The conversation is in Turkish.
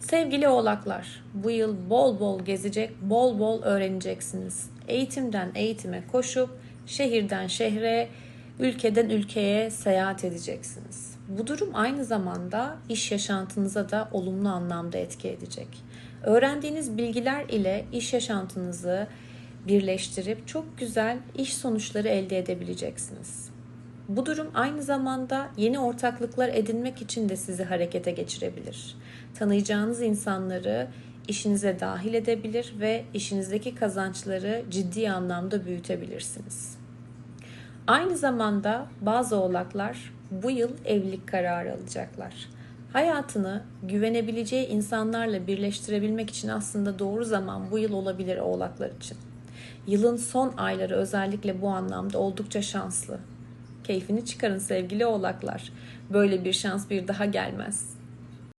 Sevgili oğlaklar, bu yıl bol bol gezecek, bol bol öğreneceksiniz. Eğitimden eğitime koşup şehirden şehre, ülkeden ülkeye seyahat edeceksiniz. Bu durum aynı zamanda iş yaşantınıza da olumlu anlamda etki edecek. Öğrendiğiniz bilgiler ile iş yaşantınızı birleştirip çok güzel iş sonuçları elde edebileceksiniz. Bu durum aynı zamanda yeni ortaklıklar edinmek için de sizi harekete geçirebilir. Tanıyacağınız insanları işinize dahil edebilir ve işinizdeki kazançları ciddi anlamda büyütebilirsiniz. Aynı zamanda bazı oğlaklar bu yıl evlilik kararı alacaklar. Hayatını güvenebileceği insanlarla birleştirebilmek için aslında doğru zaman bu yıl olabilir oğlaklar için. Yılın son ayları özellikle bu anlamda oldukça şanslı. Keyfini çıkarın sevgili oğlaklar. Böyle bir şans bir daha gelmez.